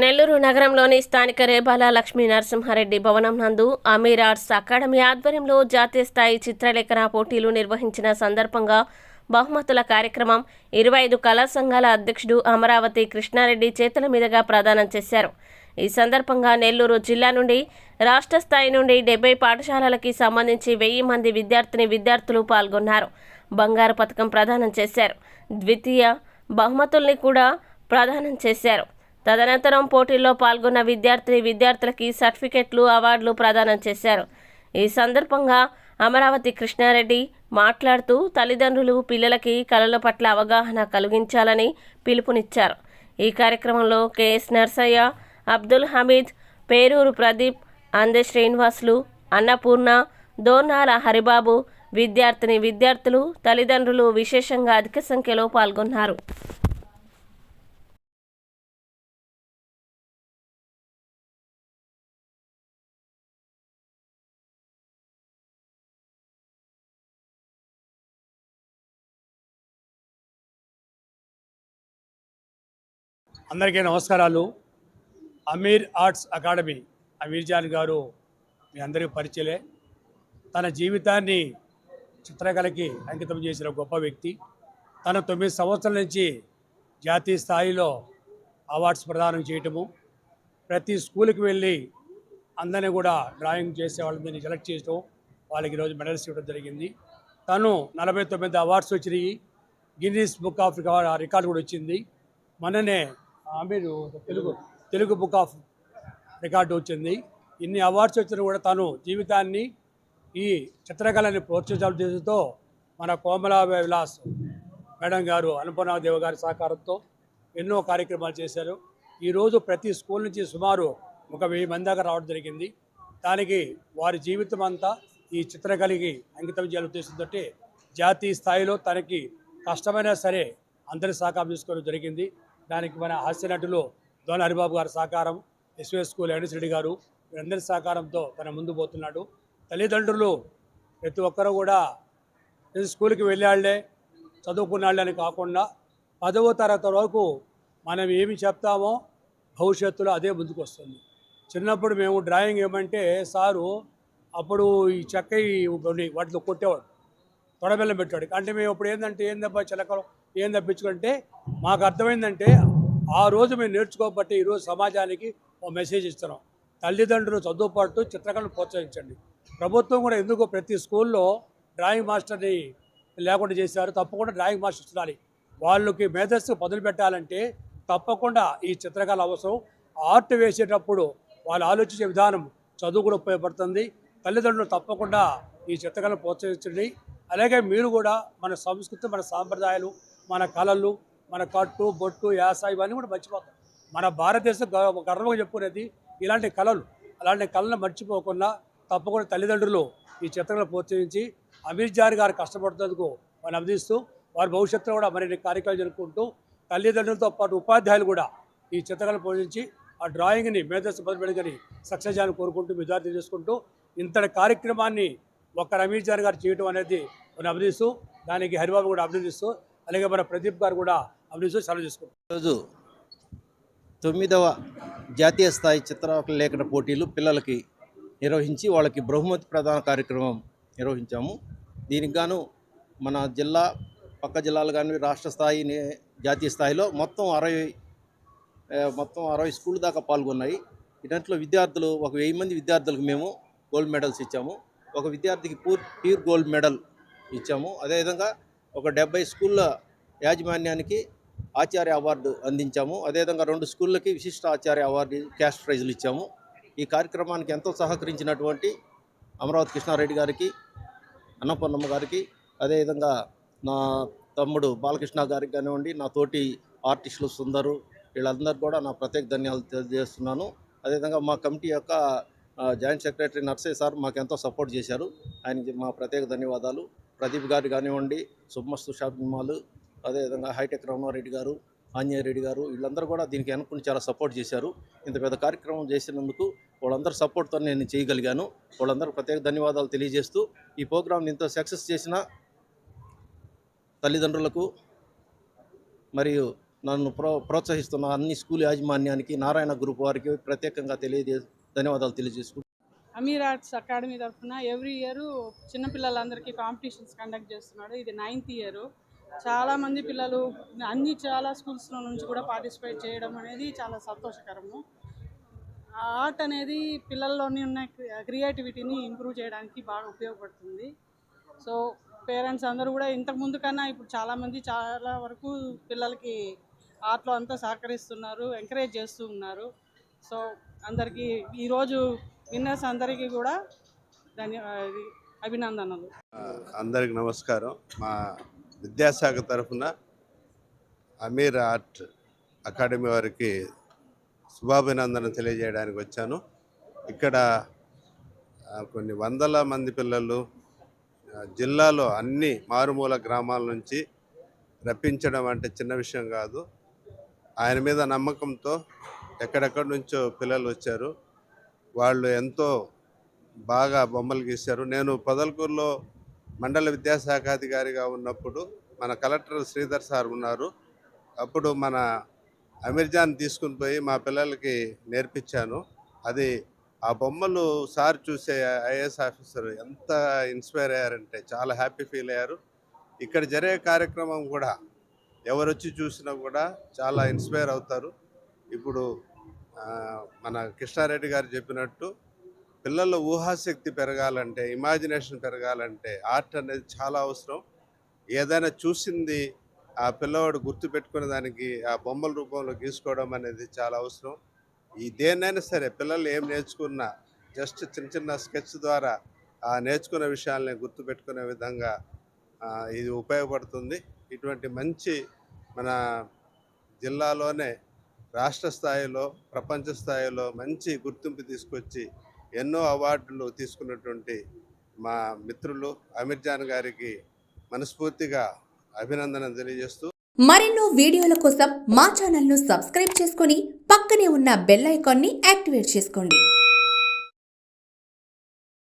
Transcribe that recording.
నెల్లూరు నగరంలోని స్థానిక రేబాల లక్ష్మీ నరసింహారెడ్డి భవనం నందు అమీర్ ఆర్ట్స్ అకాడమీ ఆధ్వర్యంలో జాతీయ స్థాయి చిత్రలేఖన పోటీలు నిర్వహించిన సందర్భంగా బహుమతుల కార్యక్రమం ఇరవై ఐదు కళా సంఘాల అధ్యక్షుడు అమరావతి కృష్ణారెడ్డి చేతుల మీదుగా ప్రదానం చేశారు. ఈ సందర్భంగా నెల్లూరు జిల్లా నుండి రాష్ట్ర స్థాయి నుండి డెబ్బై పాఠశాలలకి సంబంధించి వెయ్యి మంది విద్యార్థిని విద్యార్థులు పాల్గొన్నారు. బంగారు పథకం ప్రదానం చేశారు. ద్వితీయ బహుమతుల్ని కూడా ప్రదానం చేశారు. తదనంతరం పోటీల్లో పాల్గొన్న విద్యార్థిని విద్యార్థులకి సర్టిఫికెట్లు అవార్డులు ప్రదానం చేశారు. ఈ సందర్భంగా అమరావతి కృష్ణారెడ్డి మాట్లాడుతూ తల్లిదండ్రులు పిల్లలకి కళల పట్ల అవగాహన కలిగించాలని పిలుపునిచ్చారు. ఈ కార్యక్రమంలో కెఎస్ నర్సయ్య అబ్దుల్ హమీద్ పేరూరు ప్రదీప్ అందే శ్రీనివాసులు అన్నపూర్ణ దోర్నాల హరిబాబు విద్యార్థిని విద్యార్థులు తల్లిదండ్రులు విశేషంగా అధిక సంఖ్యలో పాల్గొన్నారు. అందరికీ నమస్కారాలు. Ameer arts academy Ameer John garu మీ అందరికీ పరిచయలే. తన జీవితాన్ని చిత్రకళకి అంకితం చేసిన గొప్ప వ్యక్తి. తన తొమ్మిది సంవత్సరాల నుంచి జాతీయ స్థాయిలో అవార్డ్స్ ప్రదానం చేయటము ప్రతి స్కూల్కి వెళ్ళి అందరినీ కూడా డ్రాయింగ్ చేసే వాళ్ళని సెలెక్ట్ చేయటం వాళ్ళకి ఈరోజు మెడల్స్ ఇవ్వడం జరిగింది. తను నలభై తొమ్మిది అవార్డ్స్ వచ్చినాయి. గిన్నీస్ బుక్ ఆఫ్ రికార్డ్ కూడా వచ్చింది. మొన్ననే మీరు Telugu Telugu book of record వచ్చింది. ఇన్ని అవార్డ్స్ వచ్చినా కూడా తను జీవితాన్ని ఈ చిత్రకళని ప్రోత్సహించాల ఉద్దేశంతో మన కోమలా విలాస్ మేడం గారు అనుపనాదేవ గారి సహకారంతో ఎన్నో కార్యక్రమాలు చేశారు. ఈరోజు ప్రతి స్కూల్ నుంచి సుమారు ఒక వెయ్యి మంది దాకా రావడం జరిగింది. దానికి వారి జీవితం అంతా ఈ చిత్రకళకి అంకితం చేయాలని ఉద్దేశంతో జాతీయ స్థాయిలో తనకి కష్టమైనా సరే అందరి సహకారం తీసుకోవడం జరిగింది. దానికి మన హాస్య నటులు దోన హరిబాబు గారి సహకారం ఎస్వీఎస్ స్కూల్ ఎన్ఎస్ రెడ్డి గారు వీరందరి సహకారంతో తన ముందు పోతున్నాడు. తల్లిదండ్రులు ప్రతి ఒక్కరూ కూడా స్కూల్కి వెళ్ళాళ్ళే చదువుకున్నాళ్ళే అని కాకుండా పదవ తరగతి వరకు మనం ఏమి చెప్తామో భవిష్యత్తులో అదే ముందుకు వస్తుంది. చిన్నప్పుడు మేము డ్రాయింగ్ ఏమంటే సారు అప్పుడు ఈ చెక్క ఈ వాటిలో కొట్టేవాడు తొడబెల్లం పెట్టాడు అంటే మేము ఇప్పుడు ఏంటంటే ఏందబ్బా చిలకలు ఏం తప్పించుకుంటే మాకు అర్థమైందంటే ఆ రోజు మేము నేర్చుకోబట్టి ఈరోజు సమాజానికి ఒక మెసేజ్ ఇస్తున్నాం. తల్లిదండ్రులు చదువు పాటు చిత్రకళను ప్రోత్సహించండి. ప్రభుత్వం కూడా ఎందుకు ప్రతి స్కూల్లో డ్రాయింగ్ మాస్టర్ని లేకుండా చేశారు. తప్పకుండా డ్రాయింగ్ మాస్టర్ ఉండాలి. వాళ్ళకి మేధస్సు పదులు పెట్టాలంటే తప్పకుండా ఈ చిత్రకళ అవసరం. ఆర్ట్ వేసేటప్పుడు వాళ్ళు ఆలోచించే విధానం చదువు కూడా ఉపయోగపడుతుంది. తల్లిదండ్రులు తప్పకుండా ఈ చిత్రకళను ప్రోత్సహించండి. అలాగే మీరు కూడా మన సంస్కృతి మన సాంప్రదాయాలు మన కళలు మన కట్టు బొట్టు యాస ఇవన్నీ కూడా మర్చిపోతాం మన భారతదేశం గర్వంగా చెప్పుకునేది ఇలాంటి కళలు అలాంటి కళలను మర్చిపోకుండా తప్పకుండా తల్లిదండ్రులు ఈ చిత్రకళ ప్రోత్సహించి అమీర్ జార్ గారు కష్టపడుతున్నందుకు వారిని అభినందిస్తూ వారి భవిష్యత్తులో కూడా మరిన్ని కార్యక్రమాలు జరుపుకుంటూ తల్లిదండ్రులతో పాటు ఉపాధ్యాయులు కూడా ఈ చిత్రకళను పోషించి ఆ డ్రాయింగ్ని మేధస్సు మొదలుపెట్టుకొని సక్సెస్ చేయాలని కోరుకుంటూ విద్యార్థి చేసుకుంటూ ఇంతటి కార్యక్రమాన్ని ఒక్క రమేష్ జాన్ గారు చేయడం అనేది మనం అభినందిస్తూ దానికి హరిబాబు కూడా అభినందిస్తూ అలాగే మన ప్రదీప్ గారు కూడా అభినందిస్తూ సెలవు చేసుకుంటాం ఈరోజు తొమ్మిదవ జాతీయ స్థాయి చిత్రలేఖన పోటీలు పిల్లలకి నిర్వహించి వాళ్ళకి బహుమతి ప్రధాన కార్యక్రమం నిర్వహించాము. దీనికి గాను మన జిల్లా పక్క జిల్లాలు కానీ రాష్ట్ర స్థాయి జాతీయ స్థాయిలో మొత్తం అరవై మొత్తం అరవై స్కూల్ దాకా పాల్గొన్నాయి. ఇటంట్లో విద్యార్థులు ఒక వెయ్యి మంది విద్యార్థులకు మేము గోల్డ్ మెడల్స్ ఇచ్చాము. ఒక విద్యార్థికి పూర్ ప్యూర్ గోల్డ్ మెడల్ ఇచ్చాము. అదేవిధంగా ఒక డెబ్బై స్కూళ్ళ యాజమాన్యానికి ఆచార్య అవార్డు అందించాము. అదేవిధంగా రెండు స్కూళ్ళకి విశిష్ట ఆచార్య అవార్డు క్యాష్ ప్రైజులు ఇచ్చాము. ఈ కార్యక్రమానికి ఎంతో సహకరించినటువంటి అమరావతి కృష్ణారెడ్డి గారికి అన్నపూర్ణమ్మ గారికి అదేవిధంగా నా తమ్ముడు బాలకృష్ణ గారికి కానివ్వండి నా తోటి ఆర్టిస్టులు సుందరు వీళ్ళందరూ కూడా నా ప్రత్యేక ధన్యాలు తెలియజేస్తున్నాను. అదేవిధంగా మా కమిటీ యొక్క జాయింట్ సెక్రటరీ నర్సయ్య సార్ మాకు ఎంతో సపోర్ట్ చేశారు. ఆయనకి మా ప్రత్యేక ధన్యవాదాలు. ప్రదీప్ గారు కానివ్వండి సుబ్బస్తు షాపింగ్ మాల్ అదేవిధంగా హైటెక్ రమణారెడ్డి గారు ఆంజనేయ రెడ్డి గారు వీళ్ళందరూ కూడా దీనికి అనుకుని చాలా సపోర్ట్ చేశారు. ఇంత పెద్ద కార్యక్రమం చేసినందుకు వాళ్ళందరూ సపోర్ట్తో నేను చేయగలిగాను. వాళ్ళందరూ ప్రత్యేక ధన్యవాదాలు తెలియజేస్తూ ఈ ప్రోగ్రామ్ని ఇంత సక్సెస్ చేసిన తల్లిదండ్రులకు మరియు నన్ను ప్రో ప్రోత్సహిస్తున్న అన్ని స్కూల్ యాజమాన్యానికి నారాయణ గ్రూప్ వారికి ప్రత్యేకంగా తెలియజే ధన్యవాదాలు తెలియజేసుకుంటున్నాను. అమీర్ ఆర్ట్స్ అకాడమీ తరఫున ఎవ్రీ ఇయర్ చిన్నపిల్లలందరికీ కాంపిటీషన్స్ కండక్ట్ చేస్తున్నాడు. ఇది నైన్త్ ఇయర్. చాలామంది పిల్లలు అన్ని చాలా స్కూల్స్లో నుంచి కూడా పార్టిసిపేట్ చేయడం అనేది చాలా సంతోషకరము. ఆ ఆర్ట్ అనేది పిల్లల్లోని ఉన్న క్రియేటివిటీని ఇంప్రూవ్ చేయడానికి బాగా ఉపయోగపడుతుంది. సో పేరెంట్స్ అందరూ కూడా ఇంతకు ముందు కన్నా ఇప్పుడు చాలామంది చాలా వరకు పిల్లలకి ఆర్ట్లో అంతా సహకరిస్తున్నారు ఎంకరేజ్ చేస్తూ ఉన్నారు. సో అందరికీ ఈరోజు విన్నర్స్ అందరికీ కూడా ధన్య అభినందనలు. అందరికి నమస్కారం. మా విద్యాశాఖ తరఫున అమీర్ ఆర్ట్ అకాడమీ వారికి శుభాభినందన తెలియజేయడానికి వచ్చాను. ఇక్కడ కొన్ని వందల మంది పిల్లలు జిల్లాలో అన్ని మారుమూల గ్రామాల నుంచి రప్పించడం అంటే చిన్న విషయం కాదు. ఆయన మీద నమ్మకంతో ఎక్కడెక్కడి నుంచో పిల్లలు వచ్చారు. వాళ్ళు ఎంతో బాగా బొమ్మలు గీశారు. నేను పొదలకూరులో మండల విద్యాశాఖాధికారిగా ఉన్నప్పుడు మన కలెక్టర్ శ్రీధర్ సార్ ఉన్నారు. అప్పుడు మన అమీర్జాన్ తీసుకుని పోయి మా పిల్లలకి నేర్పించాను. అది ఆ బొమ్మలు సార్ చూసే ఐఏఎస్ ఆఫీసర్ ఎంత ఇన్స్పైర్ అయ్యారంటే చాలా హ్యాపీ ఫీల్ అయ్యారు. ఇక్కడ జరిగే కార్యక్రమం కూడా ఎవరు వచ్చి చూసినా కూడా చాలా ఇన్స్పైర్ అవుతారు. ఇప్పుడు మన కృష్ణారెడ్డి గారు చెప్పినట్టు పిల్లల ఊహాశక్తి పెరగాలంటే ఇమాజినేషన్ పెరగాలంటే ఆర్ట్ అనేది చాలా అవసరం. ఏదైనా చూసింది ఆ పిల్లవాడు గుర్తు పెట్టుకునే దానికి ఆ బొమ్మల రూపంలో గీసుకోవడం అనేది చాలా అవసరం. ఈ దేన్నైనా సరే పిల్లలు ఏం నేర్చుకున్నా జస్ట్ చిన్న చిన్న స్కెచ్ ద్వారా ఆ నేర్చుకున్న విషయాల్ని గుర్తుపెట్టుకునే విధంగా ఇది ఉపయోగపడుతుంది. ఇటువంటి మంచి మన జిల్లాలోనే రాష్ట్ర స్థాయిలో ప్రపంచ స్థాయిలో మంచి గుర్తింపు తీసుకొచ్చి ఎన్నో అవార్డులు తీసుకున్నటువంటి మా మిత్రులు అమీర్ జాన్ గారికి మనస్ఫూర్తిగా అభినందన తెలియజేస్తూ మరెన్నో వీడియోల కోసం మా ఛానల్ను సబ్స్క్రైబ్ చేసుకొని పక్కనే ఉన్న బెల్ ఐకాన్ని యాక్టివేట్ చేసుకోండి.